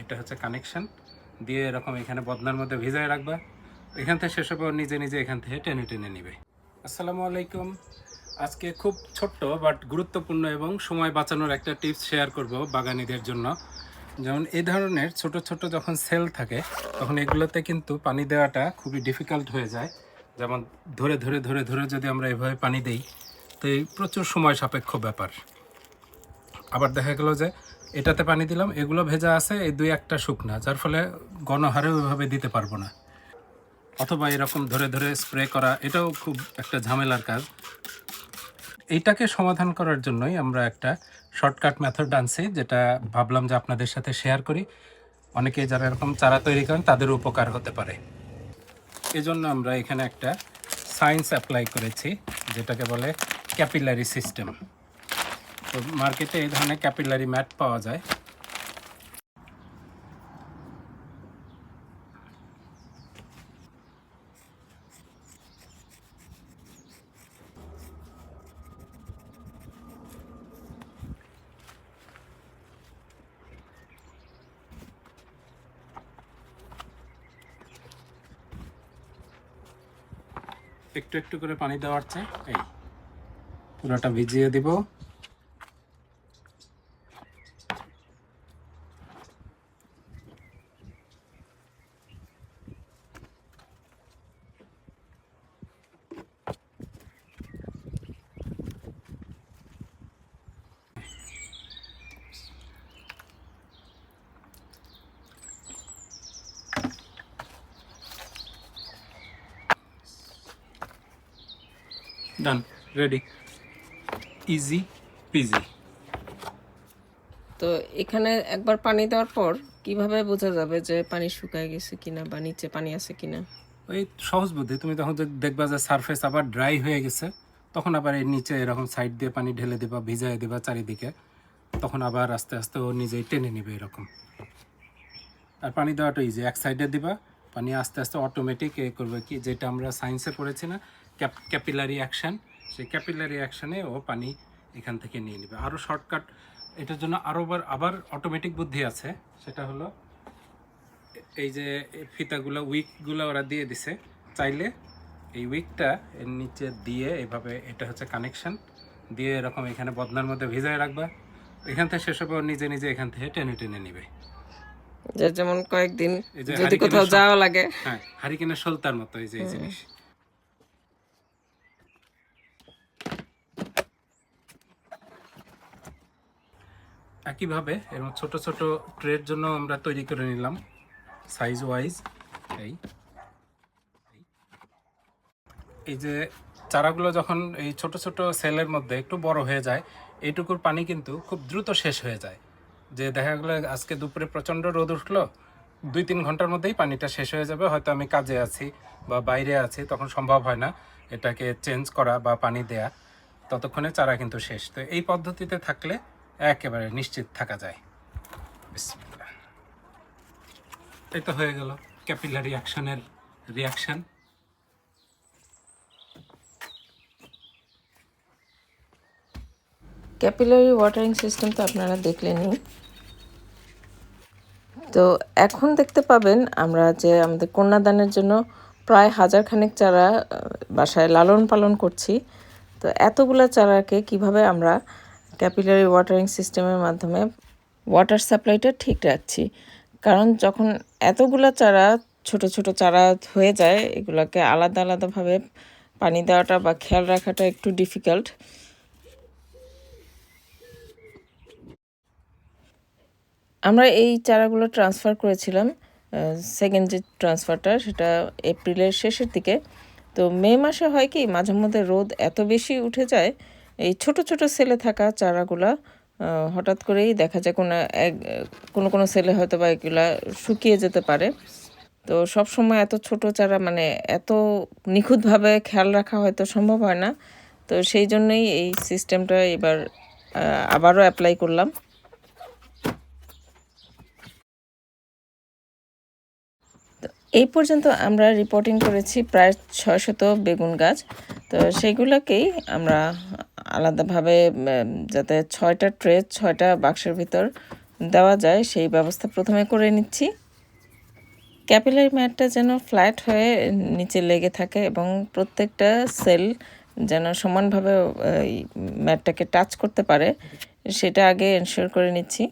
এটা হচ্ছে কানেকশন দিয়ে এরকম এখানে বদনার মধ্যে ভিজায় রাখবা। এখান থেকে শেষ হবে নিজে নিজে এখান থেকে টেনে টেনে নিবে। আসসালামু আলাইকুম। আজকে খুব ছোট্ট বাট গুরুত্বপূর্ণ এবং সময় বাঁচানোর একটা টিপস শেয়ার করব বাগানিদের জন্য। যেমন এই ধরনের ছোট ছোট যখন সেল থাকে, তখন এগুলোতে কিন্তু পানি দেওয়াটা খুবই ডিফিকাল্ট হয়ে যায়। যেমন ধরে ধরে ধরে ধরে যদি আমরা এভাবে পানি দেই, তো এই প্রচুর সময় সাপেক্ষ ব্যাপার। আবার দেখা গেল যে এটাতে পানি দিলাম, এগুলো ভেজা আছে, এই দুই একটা শুকনা, যার ফলে গণহারে ওইভাবে দিতে পারব না। অথবা এরকম ধরে ধরে স্প্রে করা, এটাও খুব একটা ঝামেলার কাজ। এইটাকে সমাধান করার জন্যই আমরা একটা শর্টকাট মেথড আনছি, যেটা ভাবলাম যে আপনাদের সাথে শেয়ার করি। অনেকে যারা এরকম চারা তৈরি করেন, তাদের উপকার হতে পারে। এজন্য আমরা এখানে একটা সায়েন্স অ্যাপ্লাই করেছি, যেটাকে বলে ক্যাপিলারি সিস্টেম তো মার্কেটে এই ধরনের ক্যাপিলারি ম্যাট পাওয়া যায়। একটু একটু করে পানি দেওয়ার চেয়ে, এই পুরোটা ভিজিয়ে দিব। ডান রেডি ইজি পিজি তো এখানে একবার পানি দেওয়ার পর কীভাবে বোঝা যাবে যে পানি শুকায় গেছে কিনা বা নিচে পানি আছে কিনা? ওই সহজ বুদ্ধি। তুমি তখন দেখবা যে সারফেস আবার ড্রাই হয়ে গেছে তখন আবার এর নিচে এরকম সাইড দিয়ে পানি ঢেলে দিবা ভিজাই দিবা চারিদিকে। তখন আবার আস্তে আস্তে ও নিজেই টেনে নেবে এরকম। আর পানি দেওয়াটা ইজি এক সাইডে দিবা পানি আস্তে আস্তে অটোমেটিক এ করবে কি? যেটা আমরা সায়েন্সে পড়েছি না ক্যাপিলারি অ্যাকশন সেই ক্যাপিলারি অ্যাকশনে ও পানি এখান থেকে নিয়ে নেবে। আরও শর্টকাট এটার জন্য আরও আবার অটোমেটিক বুদ্ধি আছে। সেটা হলো এই যে ফিতাগুলো উইকগুলো ওরা দিয়ে দিছে চাইলে এই উইকটা এর নিচে দিয়ে এইভাবে এটা হচ্ছে কানেকশন দিয়ে এরকম এখানে বদনার মধ্যে ভিজায় রাখবা। এখান থেকে শেষ হবে ও নিজে নিজে এখান থেকে টেনে টেনে নিবে। যেমন কয়েকদিন যদি কোথাও যাওয়া লাগে। হ্যাঁ হারিকেনের সলতার মতো এই যে এই জিনিস। একইভাবে এরকম ছোট ছোট ট্রের জন্য আমরা তৈরি করে নিলাম সাইজ ওয়াইজ এই। এই যে চারাগুলো যখন এই ছোট ছোট সেলের মধ্যে একটু বড় হয়ে যায়, এইটুকুর পানি কিন্তু খুব দ্রুত শেষ হয়ে যায়। যে দেখা গেলো আজকে দুপুরে প্রচণ্ড রোদ উঠল দুই তিন ঘণ্টার মধ্যেই পানিটা শেষ হয়ে যাবে। হয়তো আমি কাজে আছি বা বাইরে আছি, তখন সম্ভব হয় না এটাকে চেঞ্জ করা বা পানি দেয়া। ততক্ষণে চারা কিন্তু শেষ। তো এই পদ্ধতিতে থাকলে একেবারে নিশ্চিত থাকা যায়। এই তো হয়ে গেল ক্যাপিলারি অ্যাকশনের রিয়াকশন ক্যাপিলারি ওয়াটারিং সিস্টেম তো আপনারা দেখলেনই। তো এখন দেখতে পাবেন আমরা যে আমাদের কন্যাদানের জন্য প্রায় হাজার খানেক চারা বাসায় লালন পালন করছি। তো এতগুলা চারাকে কীভাবে আমরা ক্যাপিলারি ওয়াটারিং সিস্টেমের মাধ্যমে ওয়াটার সাপ্লাইটা ঠিক রাখছি। কারণ যখন এতগুলা চারা, ছোট ছোট চারা হয়ে যায়, এগুলোকে আলাদা আলাদাভাবে পানি দেওয়াটা বা খেয়াল রাখাটা একটু ডিফিকাল্ট আমরা এই চারাগুলো ট্রান্সফার করেছিলাম সেকেন্ড যে ট্রান্সফারটা সেটা এপ্রিলের শেষের দিকে। তো মে মাসে হয় কি মাঝে মধ্যে রোদ এত বেশি উঠে যায় এই ছোট ছোট সেলে থাকা চারাগুলা হঠাৎ করেই দেখা যায় কোনো এক, কোনো কোনো সেলে হয়তো বা এগুলা শুকিয়ে যেতে পারে। তো সব সময় এত ছোট চারা মানে এত নিখুঁতভাবে খেয়াল রাখা হয়তো সম্ভব হয় না। তো সেই জন্যই এই সিস্টেমটা এবার আবারও অ্যাপ্লাই করলাম। এই পর্যন্ত আমরা রিপোর্টিং করেছি প্রায় ছয়শত বেগুন গাছ। তো সেইগুলোকেই আমরা আলাদাভাবে যাতে ছয়টা ট্রে, ছয়টা বাক্সের ভিতর দেওয়া যায়, সেই ব্যবস্থা প্রথমে করে নিচ্ছি। ক্যাপিলারি ম্যাটটা যেন ফ্ল্যাট হয়ে নিচে লেগে থাকে এবং প্রত্যেকটা সেল যেন সমানভাবে ম্যাটটাকে টাচ করতে পারে, সেটা আগে এনশিওর করে নিচ্ছি।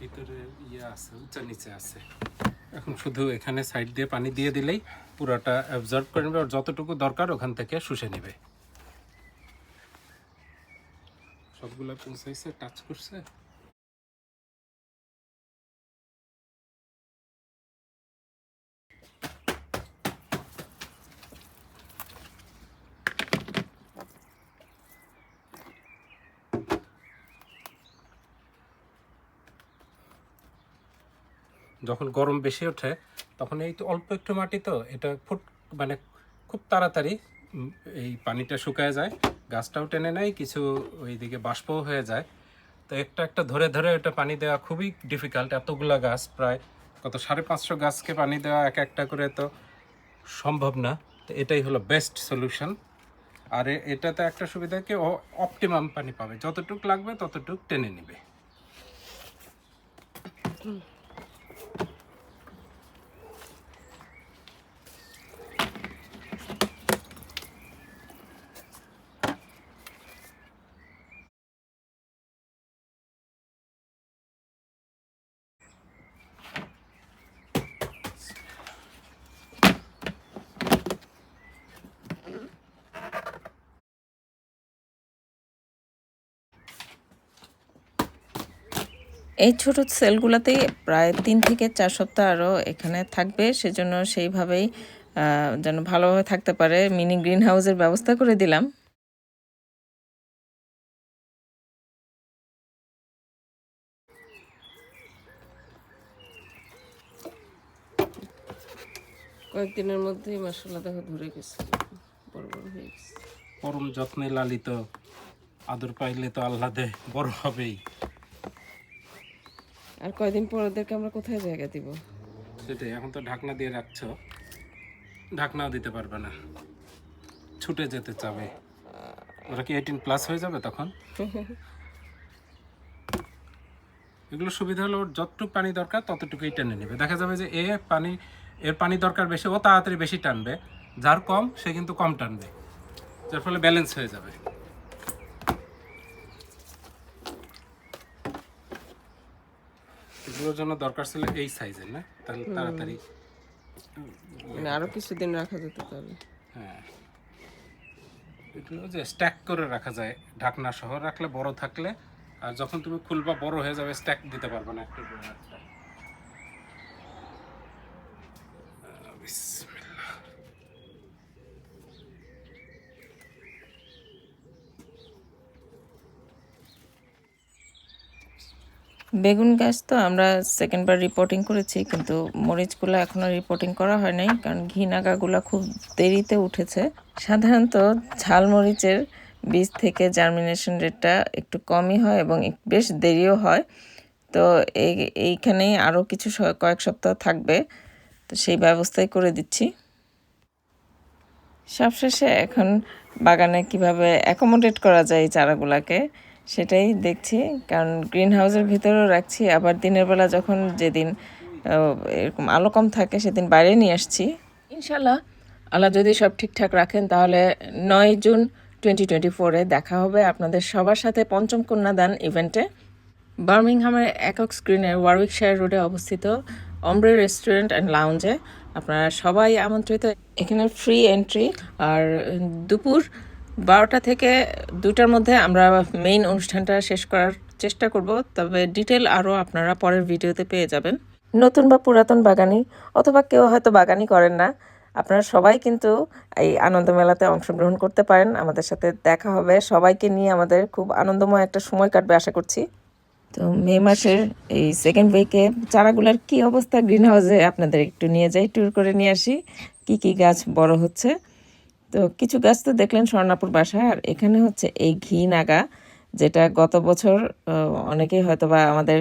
ভিতরে ইয়ে আছে নিচে আছে। এখন শুধু এখানে সাইড দিয়ে পানি দিয়ে দিলেই পুরোটা অ্যাবজর্ব করে নেবে, আর যতটুকু দরকার ওখান থেকে শুষে নেবে। সবগুলো পৌঁছাইছে টাচ করছে। যখন গরম বেশি ওঠে, তখন এই তো অল্প একটু মাটি তো, এটা ফুট মানে খুব তাড়াতাড়ি এই পানিটা শুকায় যায়। গাছটাও টেনে নেয়, কিছু ওইদিকে বাষ্পও হয়ে যায়। তো একটা একটা ধরে ধরে ওটা পানি দেওয়া খুবই ডিফিকাল্ট এতগুলা গাছ প্রায় কত সাড়ে পাঁচশো গাছকে পানি দেওয়া এক একটা করে তো সম্ভব না। তো এটাই হলো বেস্ট সলিউশন আর এটাতে একটা সুবিধা কি অপটিমাম পানি পাবে। যতটুক লাগবে ততটুক টেনে নেবে। এই ছোট সেলগুলোতেই প্রায় তিন থেকে চার সপ্তাহ আরও এখানে থাকবে। সেজন্য সেইভাবেই আহ, যেন ভালোভাবে থাকতে পারে। মিনি গ্রিন হাউসের ব্যবস্থা করে দিলাম। কয়েকদিনের মধ্যেই মশলা দেখো ধরে গেছে। বড় বড় হয়ে গেছে। পরম যত্নে লালিত আদর পাইলে তো আহ্লাদে বড় হবেই। আর কয়দিন পর ওদেরকে আমরা কোথায় জায়গা দিব? সেটাই এখন তো ঢাকনা দিয়ে রাখছো। ঢাকনাও দিতে পারবে না। ছুটে যেতে চাবে। ওরা কি এইটিন প্লাস হয়ে যাবে তখন? এগুলো সুবিধা হলো ওর যতটুকু পানি দরকার ততটুকুই টেনে নেবে। দেখা যাবে যে এ পানি এর পানি দরকার বেশি ও তাড়াতাড়ি বেশি টানবে। যার কম সে কিন্তু কম টানবে। যার ফলে ব্যালেন্স হয়ে যাবে। এগুলোর জন্য দরকার ছিল এই সাইজের না? তাহলে তাড়াতাড়ি মানে আরও কিছুদিন রাখা যেতে পারে। হ্যাঁ। এগুলো যে স্ট্যাক করে রাখা যায় ঢাকনা সহ রাখলে বড় থাকলে আর যখন তুমি খুলবা বড় হয়ে যাবে স্ট্যাক দিতে পারবে না একটু বড় একটা। আহ, বিসমিল্লাহ। বেগুন গাছ তো আমরা সেকেন্ডবার রিপোর্টিং করেছি, কিন্তু মরিচগুলো এখনও রিপোর্টিং করা হয় নাই, কারণ ঘি নাগাগুলো খুব দেরিতে উঠেছে। সাধারণত ঝাল মরিচের বীজ থেকে জার্মিনেশন রেটটা একটু কমই হয় এবং বেশ দেরিও হয়। তো এই, এইখানেই আরও কিছু কয়েক সপ্তাহ থাকবে, তো সেই ব্যবস্থাই করে দিচ্ছি। সবশেষে এখন বাগানে কীভাবে অ্যাকোমোডেট করা যায় এই চারাগুলাকে? সেটাই দেখছি। কারণ গ্রিন হাউসের ভিতরেও রাখছি। আবার দিনের বেলা যখন যেদিন এরকম আলো কম থাকে, সেদিন বাইরে নিয়ে আসছি। ইনশাল্লাহ আল্লাহ যদি সব ঠিকঠাক রাখেন, তাহলে নয় জুন টোয়েন্টি টোয়েন্টি ফোরে দেখা হবে আপনাদের সবার সাথে পঞ্চম কন্যাদান ইভেন্টে বার্মিংহামের একক স্ক্রিনের ওয়ারউইকশায়ার রোডে অবস্থিত অমব্রে রেস্টুরেন্ট অ্যান্ড লাউঞ্জে আপনারা সবাই আমন্ত্রিত। এখানে ফ্রি এন্ট্রি আর দুপুর বারোটা থেকে দুটার মধ্যে আমরা মেইন অনুষ্ঠানটা শেষ করার চেষ্টা করব, তবে ডিটেল আরও আপনারা পরের ভিডিওতে পেয়ে যাবেন। নতুন বা পুরাতন বাগানি, অথবা কেউ হয়তো বাগানি করেন না, আপনারা সবাই কিন্তু এই আনন্দ মেলাতে অংশগ্রহণ করতে পারেন। আমাদের সাথে দেখা হবে। সবাইকে নিয়ে আমাদের খুব আনন্দময় একটা সময় কাটবে, আশা করছি। তো মে মাসের এই সেকেন্ড উইকে চারাগুলোর কি অবস্থা? গ্রিন হাউসে আপনাদের একটু নিয়ে যাই ট্যুর করে নিয়ে আসি। কি কি গাছ বড় হচ্ছে? তো কিছু গাছ তো দেখলেন স্বর্ণাপুর বাসায়, আর এখানে হচ্ছে এই ঘি নাগা, যেটা গত বছর অনেকেই হয়তো বা আমাদের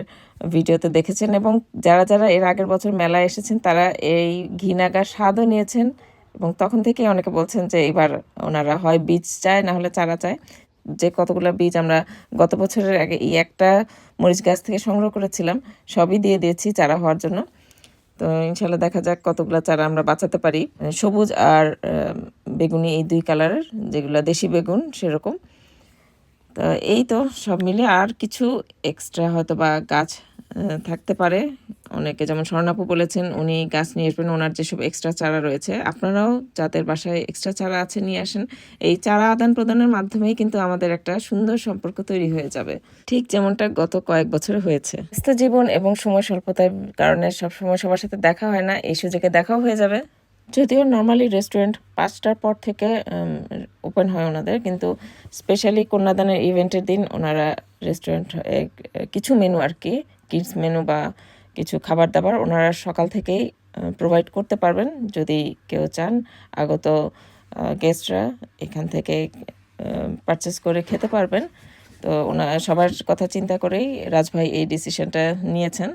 ভিডিওতে দেখেছেন এবং যারা যারা এর আগের বছর মেলায় এসেছেন, তারা এই ঘি নাগার স্বাদও নিয়েছেন এবং তখন থেকেই অনেকে বলছেন যে এবার ওনারা হয় বীজ চায়, না হলে চারা চায়। যে কতগুলো বীজ আমরা গত বছরের আগে এই একটা মরিচ গাছ থেকে সংগ্রহ করেছিলাম, সবই দিয়ে দিয়েছি চারা হওয়ার জন্য। তো ইনশাল্লাহ দেখা যাক কতগুলো চারা আমরা বাঁচাতে পারি। সবুজ আর বেগুনি এই দুই কালারের যেগুলো দেশি বেগুন সেরকম। তো এই তো সব মিলে আর কিছু এক্সট্রা হয়তো বা গাছ থাকতে পারে। অনেকে যেমন স্বর্ণাপু বলেছেন, উনি গাছ নিয়ে আসবেন, ওনার যেসব এক্সট্রা চারা রয়েছে, আপনারাও যাদের বাসায় এক্সট্রা চারা আছে নিয়ে আসেন, এই চারা আদান প্রদানের মাধ্যমেই কিন্তু আমাদের একটা সুন্দর সম্পর্ক তৈরি হয়ে যাবে। ঠিক যেমনটা গত কয়েক বছরে হয়েছে। ব্যস্ত জীবন এবং সময় স্বল্পতার কারণে সবসময় সবার সাথে দেখা হয় না, এই সুযোগে দেখাও হয়ে যাবে। যদিও নর্মালি রেস্টুরেন্ট পাঁচটার পর থেকে ওপেন হয় ওনাদের, কিন্তু স্পেশালি কন্যাদানের ইভেন্টের দিন ওনারা রেস্টুরেন্ট কিছু মেনু আর কি কিডস মেনু বা কিছু খাবার দাবার ওনারা সকাল থেকেই প্রোভাইড করতে পারবেন যদি কেউ চান। আগত গেস্টরা এখান থেকে পারচেস করে খেতে পারবেন। তো ওনার সবার কথা চিন্তা করেই রাজভাই এই ডিসিশনটা নিয়েছেন।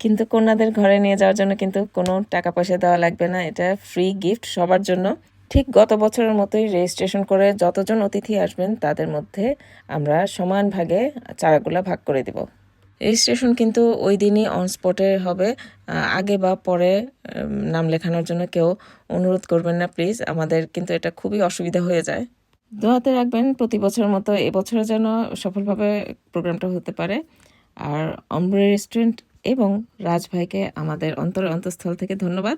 কিন্তু কন্যাদের ঘরে নিয়ে যাওয়ার জন্য কিন্তু কোনো টাকা পয়সা দেওয়া লাগবে না। এটা ফ্রি গিফট সবার জন্য। ঠিক গত বছরের মতোই রেজিস্ট্রেশন করে যতজন অতিথি আসবেন তাদের মধ্যে আমরা সমান ভাগে চারাগুলা ভাগ করে দিব। রেজিস্ট্রেশন কিন্তু ওই দিনই অন স্পটে হবে। আগে বা পরে নাম লেখানোর জন্য কেউ অনুরোধ করবেন না প্লিজ আমাদের কিন্তু এটা খুবই অসুবিধা হয়ে যায়। দোয়াতে রাখবেন, প্রতি বছর মতো এবছরও যেন সফলভাবে প্রোগ্রামটা হতে পারে। আর অম্bre রেস্টুরেন্ট এবং রাজভাইকে আমাদের অন্তর অন্তঃস্থল থেকে ধন্যবাদ।